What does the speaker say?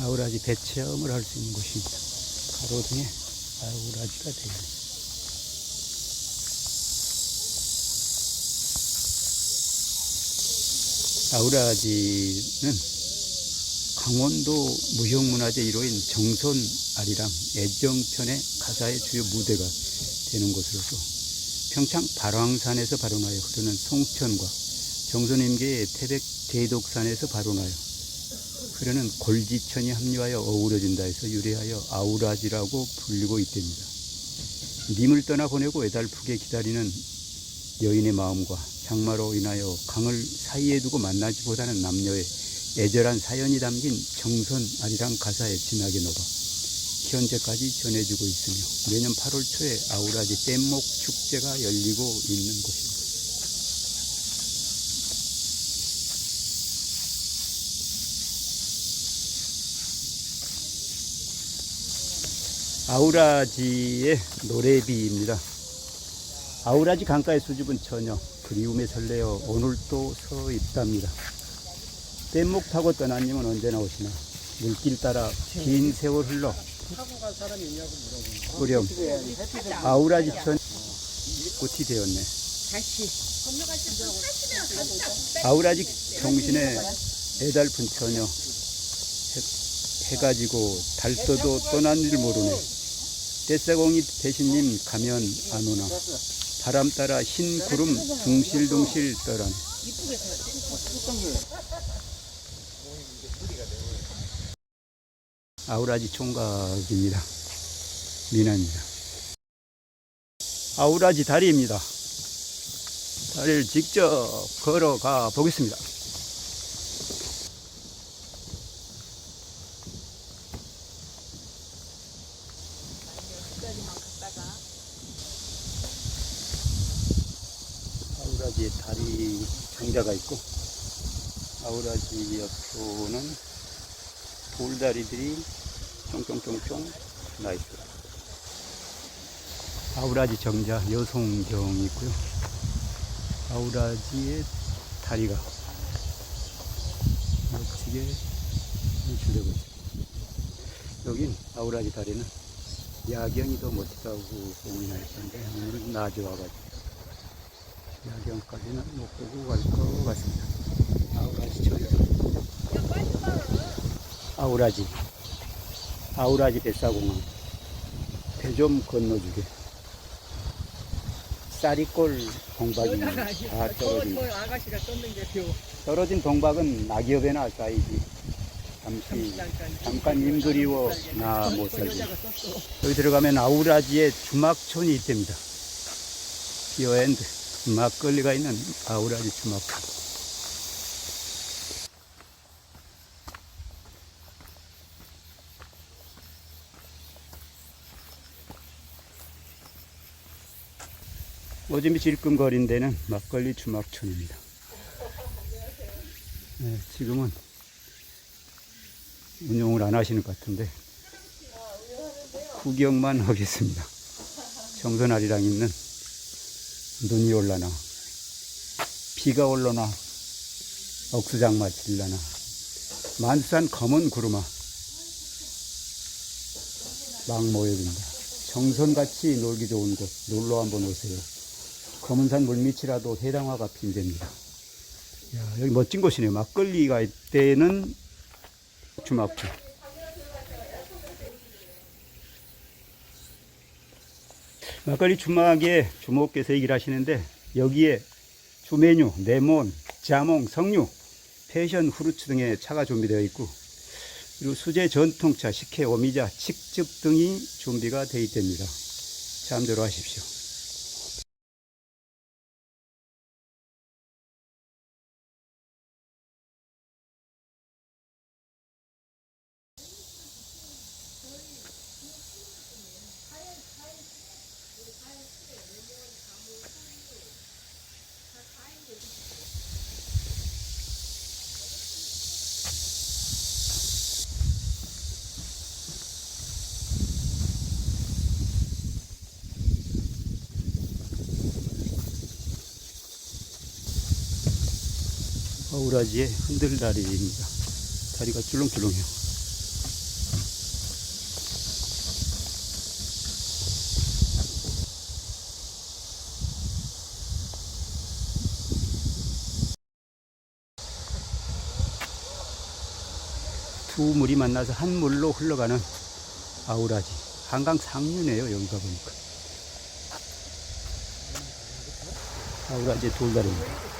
아우라지 배 체험을 할 수 있는 곳입니다. 가로등에 아우라지가 되어 있습니다. 아우라지는 강원도 무형문화재 1호인 정선 아리랑 애정편의 가사의 주요 무대가 되는 곳으로서 평창 발왕산에서 발원하여 흐르는 송천과 정선 임계의 태백 대독산에서 발원하여 흐르는 골지천이 합류하여 어우러진다 해서 유래하여 아우라지라고 불리고 있답니다. 님을 떠나 보내고 애달프게 기다리는 여인의 마음과 장마로 인하여 강을 사이에 두고 만나지보다는 남녀의 애절한 사연이 담긴 정선 아리랑 가사에 진하게 녹아 현재까지 전해지고 있으며 내년 8월 초에 아우라지 뗏목 축제가 열리고 있는 곳입니다. 아우라지의 노래비입니다. 아우라지 강가의 수줍은 처녀 그리움에 설레어 오늘도 서 있답니다. 뗏목 타고 떠난 님은 언제나 오시나 물길 따라 긴 세월 흘러 꾸렴 아우라지천 꽃이 되었네. 아우라지 정신에 애달픈 처녀 해, 해가지고 달 떠도 떠난 줄 모르네. 떼싸공이 대신님 가면 안 오나. 바람 따라 흰 구름 둥실둥실 떠라네. 아우라지 총각입니다. 미나입니다. 아우라지 다리입니다. 다리를 직접 걸어가 보겠습니다. 아우라지에 다리 정자가 있고 아우라지 옆으로는 돌다리들이 쫑쫑쫑쫑 나 있어요. 아우라지 정자 여송경이 있고요. 아우라지의 다리가 멋지게 연출되고 있습니다. 여긴 아우라지 다리는 야경이 더 멋지다고 나 있었는데 오늘은 낮에 와가지고 야경까지는 못 보고 갈 것 같습니다. 아우라지 초에서. 아우라지. 아우라지 뱃사공항 배 좀 건너주게. 쌀이골 동박이 다 떨어진 그 아가씨가 떴는 게 표. 떨어진 동박은 낙엽에나 쌓이지. 잠시 잠깐 님 그리워 나 못 살지. 여기 들어가면 아우라지의 주막촌이 있답니다. 히어엔드 막걸리가 있는 아우라지 주막촌 오줌이 질끔거린 데는 막걸리 주막촌입니다. 네, 지금은 운영을 안 하시는 것 같은데 구경만 하겠습니다. 정선아리랑 있는 눈이 올라나 비가 올라나 억수장마 질라나 만수산 검은 구름아 막 모여듭니다. 정선같이 놀기 좋은 곳 놀러 한번 오세요. 검은산 물밑이라도 해당화가 핀답니다. 야, 여기 멋진 곳이네요. 막걸리가 있때는 주막촌. 막걸리 주막에 주목께서 얘기를 하시는데 여기에 주메뉴, 레몬, 자몽, 석류, 패션 후르츠 등의 차가 준비되어 있고 그리고 수제 전통차, 식혜, 오미자, 칡즙 등이 준비가 되어 있답니다. 참조로 하십시오. 가우라지의 흔들다리입니다. 다리가 줄렁줄렁해요. 두 물이 만나서 한 물로 흘러가는 아우라지. 한강 상류네요, 여기가 보니까. 아우라지 돌다리입니다.